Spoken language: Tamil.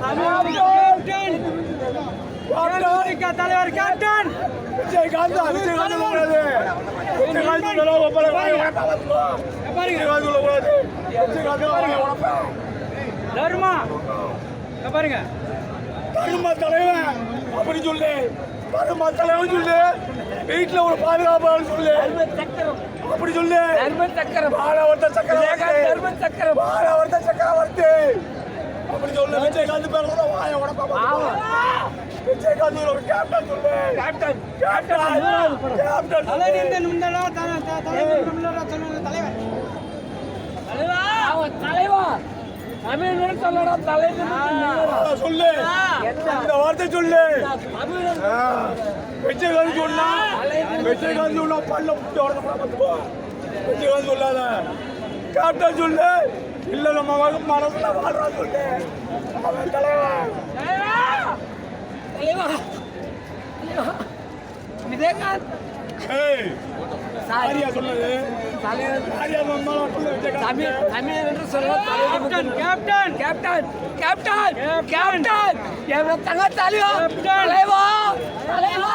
தலைவர் கேப்டன். விஜயகாந்த் விஜயகாந்த் சொல்லக்கூடாது விஜயகாந்த் விஜயகாந்த் சொல்லக்கூடாது விஜயகாந்த் தர்மா. பாருங்க. கருமா தலைவன் அப்படி சொல்லு. கருமா தலைவன் சொல்லு. வீட்டுல ஒரு பாதுகாப்பாளர் சொல்லு. அப்படி சொல்லு. பாலாவர்த்த சக்கரவர்த்தி. சக்கரம். பாலாவர்த்த சக்கரவர்த்தி. சொல்லு விஜயகாந்த் பேர் கூட வாய உடப்பேன் விஜயகாந்த் ஒரு கேப்டன் சொல்லு கேப்டன் கேப்டன் கேப்டன் தலைவர் இந்த முந்தலா தலைவர் முந்தலா சொல்லுங்க தலைவர் சொல்லு இந்த வார்த்தை சொல்லு விஜயகாந்த் சொன்னா விஜயகாந்த் சொன்னா பல்ல முட்டி உடனே விஜயகாந்த் சொல்லாத கேப்டன் சொல்லு இல்லை நம்ம வகுப்பு மனசுல வாழ்றா சொல்லு அவன் தலைவன் தலைவா. விஜயகாந்த் சாரியா சொன்னது. கேப்டன் கேப்டன் தலைவா. தலைவா. தலைவா.